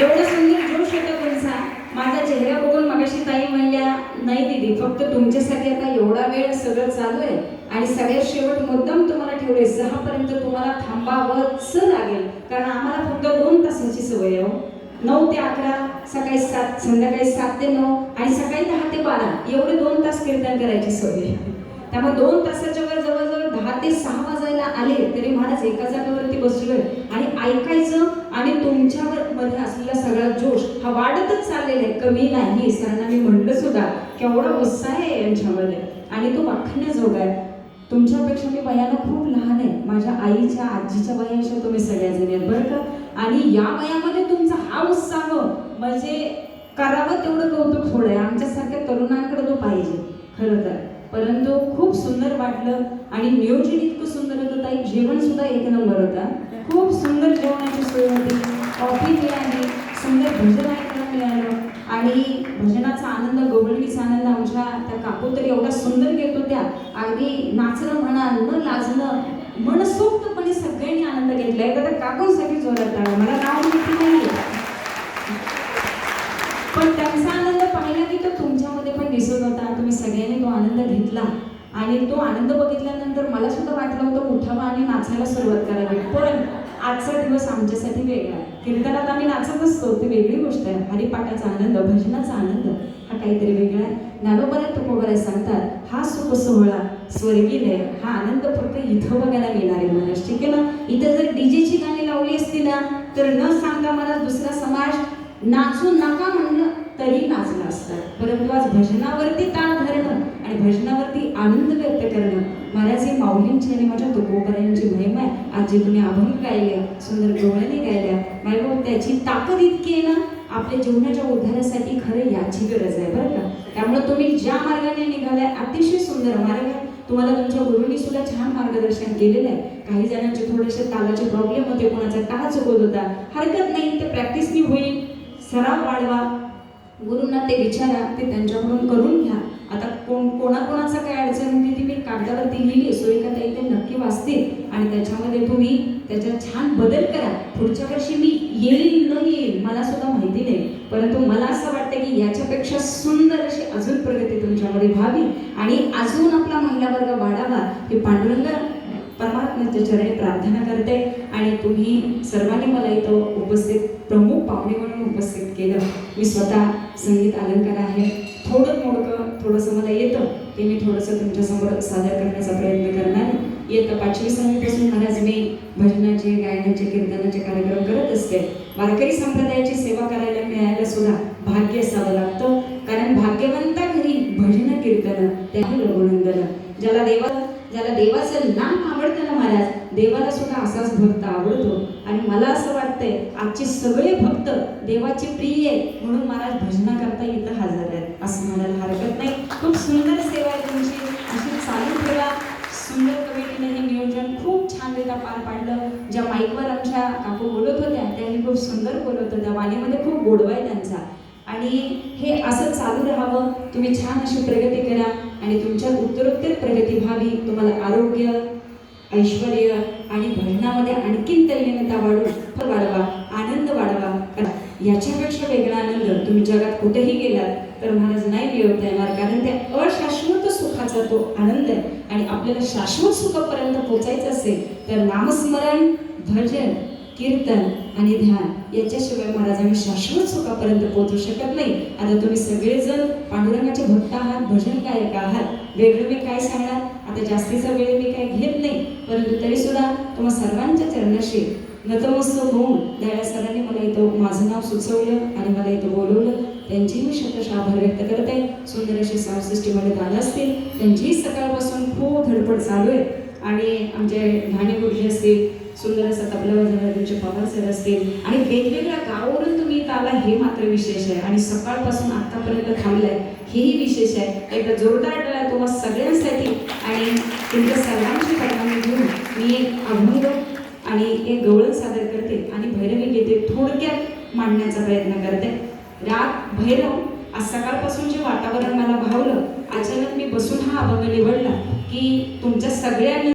एवढं सुंदर जोश होता तुमचा. माझा चेहरा बघून मगाशी ताई म्हणल्या नाही दिदी फक्त तुमच्यासाठी आता एवढा वेळ सगळं चालू आहे आणि सगळ्यात शेवट मुद्दाम तुम्हाला ठेवले सहापर्यंत तुम्हाला थांबावंच लागेल. कारण आम्हाला फक्त दोन तासाची सवय आहे हो. नऊ ते अकरा सकाळी सात संध्याकाळी सात ते नऊ आणि सकाळी दहा ते बारा. एवढे दोन तास कीर्तन करायची सवय आहे. त्यामुळे दोन तासाच्या वर जवळजवळ दहा ते सहा वाजायला आले तरी महाराज एका जागा सगळा जोश हा वाढतच चाललेला आहे. कमी नाही सरांना मी म्हटलं सुद्धा केवढा उत्साह आहे यांच्यामध्ये. आणि तो वाखण्याजोगा आहे. तुमच्यापेक्षा मी वयानं खूप लहान आहे. माझ्या आईच्या आजीच्या वयाच्या तुम्ही सगळ्याजण आहेत बरं का? आणि या वयामध्ये तुमचा हा उत्साह म्हणजे करावं तेवढं कौतुक थोडं आहे. आमच्यासारख्या तरुणांकडे तो पाहिजे खरं तर. परंतु खूप सुंदर वाटलं आणि नियोजन इतकं सुंदर होतं. ताई जेवण सुद्धा एक नंबर होता. खूप सुंदर जेवणाची सोय होती. कॉफी मिळाली सुंदर भजन ऐकायला मिळालं? आणि भजनाचा आनंद गवळणीचा आनंद आमच्या त्या काकू तर एवढा सुंदर घेत होत्या. अगदी नाचणं म्हणा न लाजणं मनसोक्तपणे सगळ्यांनी आनंद घेतला. एकदा त्या काकूंसाठी जोरात आला मला नाव माहिती नाही पण त्यांचा आनंद पाहिला की तो तुमच्यामध्ये पण दिसत होता. तुम्ही सगळ्यांनी तो आनंद घेतला. आणि तो आनंद बघितल्यानंतर मला सुद्धा वाटलं होतं उठावा आणि नाचायला सुरुवात करावी. पण आजचा दिवस आमच्यासाठी वेगळा आहे. कीर्तनात आम्ही नाचत असतो ती वेगळी गोष्ट आहे. हरिपाठाचा आनंद भजनाचा आनंद हा काहीतरी वेगळा आहे. ज्ञानोपर्यंत तुकोबऱ्या सांगतात हा सुख सोहळा स्वर्गीय आहे हा आनंद फक्त इथं बघायला मिळणार आहे मला ठीक आहे ना? इथं जर डीजेची गाणी लावली असती ना तर न सांगता मला दुसरा समाज नाचू नका म्हणणं तरी नाचलं असतं. परंतु आज भजनावरती ताण धरणं आणि भजनावरती आनंद व्यक्त करणं महाराज ही माऊलींची आणि माझ्या तुकोबऱ्यांची महिमा आहे. आज जे तुम्ही अभंग गायले सुंदर डोळ्याने गायले त्याची ताकद इतकी आहे ना आपल्या जीवनाच्या उद्धारासाठी खरं याची गरज आहे बरं का? त्यामुळे तुम्ही ज्या मार्गाने निघालाय अतिशय सुंदर मार्ग आहे. तुम्हाला तुमच्या गुरुनी सुद्धा छान मार्गदर्शन केलेलं आहे. काही जणांचे थोडेसे तालाचे प्रॉब्लेम होते कोणाचा टाळ चुकत होता. हरकत नाही ते प्रॅक्टिसनी होईल. सराव वाढवा. गुरुंना ते विचारा ते त्यांच्याकडून करून घ्या. आता कोण कोणाकोणाचा काय अडचण होती ती मी कागदावरती लिहिली सुरेखाताई ते नक्की वाचतील. आणि त्याच्यामध्ये तुम्ही त्याच्यात छान बदल करा. पुढच्या वर्षी मी येईल न येईल मला सुद्धा माहिती नाही. परंतु मला असं वाटतं की याच्यापेक्षा सुंदर अशी अजून प्रगती तुमच्यामध्ये व्हावी. आणि अजून आपला महिला वर्ग वाढावा हे पांडुरंग परमात्म्याच्या चरणी प्रार्थना करते आणि तुम्ही सर्वांनी मला इथं उपस्थित प्रमुख पाहुणे म्हणून उपस्थित केलं. मी स्वतः संगीत अलंकार आहे. थोडं मोडकं थोडंसं मला येतं ते मी थोडंसं तुमच्यासमोर सादर करण्याचा प्रयत्न करणार येतं पाचवी सहावीपासून महाराज मी भजनाचे गायनाचे कीर्तनाचे कार्यक्रम करत असते. वारकरी संप्रदायाची सेवा करायला मिळायला सुद्धा भाग्य असावं लागतं. कारण भाग्यवंता घरी भजन कीर्तन त्याही रघुनंदन ज्याला देवा ज्याला देवाचं नाम आवडतं देवाला सुद्धा असाच भक्त आवडतो. आणि मला असं वाटतंय आजचे सगळे भक्त देवाचे प्रिय आहे म्हणून महाराज भजना करता इथं हजर आहेत. असं म्हणायला हरकत नाही. खूप सुंदर सेवा आहे तुमची. अशी चालू ठेवा. सुंदर कमिटीने हे नियोजन खूप छान रित्या पार पाडलं. ज्या माईकवर आमच्या काकू बोलत होत्या त्यांनी खूप सुंदर बोलत होत्या. वाणीमध्ये खूप गोडवा आहे त्यांचा. आणि हे असं चालू राहावं. तुम्ही छान अशी प्रगती करा. आणि तुमच्या उत्तरोत्तर प्रगती व्हावी. तुम्हाला आरोग्य ऐश्वर आणि भजनामध्ये आणखीन तल्लीनता वाढू वाढवा आनंद वाढवा. याच्यापेक्षा वेगळा आनंद तुम्ही जगात कुठेही गेलात तर महाराज नाही मिळवता येणार कारण ते अशाश्वत सुखाचा तो आनंद आहे. आणि आपल्याला शाश्वत सुखापर्यंत पोचायचं असेल तर नामस्मरण भजन कीर्तन आणि ध्यान याच्याशिवाय महाराज आम्ही शाश्वत सुखापर्यंत पोहोचू शकत नाही. आता तुम्ही सगळेजण पांडुरंगाचे भक्त आहात भजन गायक आहात. वेगळं मी काय सांगणार? आता जास्तीचा वेळ मी काय घेत परंतु तरी सुद्धा तुम्हा सर्वांच्या चरणाशी नतमस्तक होऊन त्यावेळेला सरांनी मला इथं माझं नाव सुचवलं आणि मला इथं बोलवलं. त्यांची मी शतशः आभार व्यक्त करते सुंदर असे साऊंड सिस्टीममध्ये गाणं असतील त्यांचीही सकाळपासून खूप धडपड चालू आहे. आणि आमचे घाणे गुरुजी असतील सुंदर असा तबला वाजवणारे तुमचे पवार सर असतील. आणि वेगवेगळ्या गावावरून तुम्ही इथं आला हे मात्र विशेष आहे. आणि सकाळपासून आतापर्यंत थांबलाय हेही विशेष आहे. एकदा जोरदार टाळ्या तुम्हाला सगळ्यांसाठी आणि तुमच्या सर्वांची परवानगी घेऊन मी एक अभंग आणि एक गवळण सादर करते आणि भैरवी गीते थोडक्यात मांडण्याचा प्रयत्न करते. राग भैरव आज सकाळपासून जे वातावरण मला भावलं अचानक मी बसून हा अभंग निवडला की तुमच्या सगळ्यांनी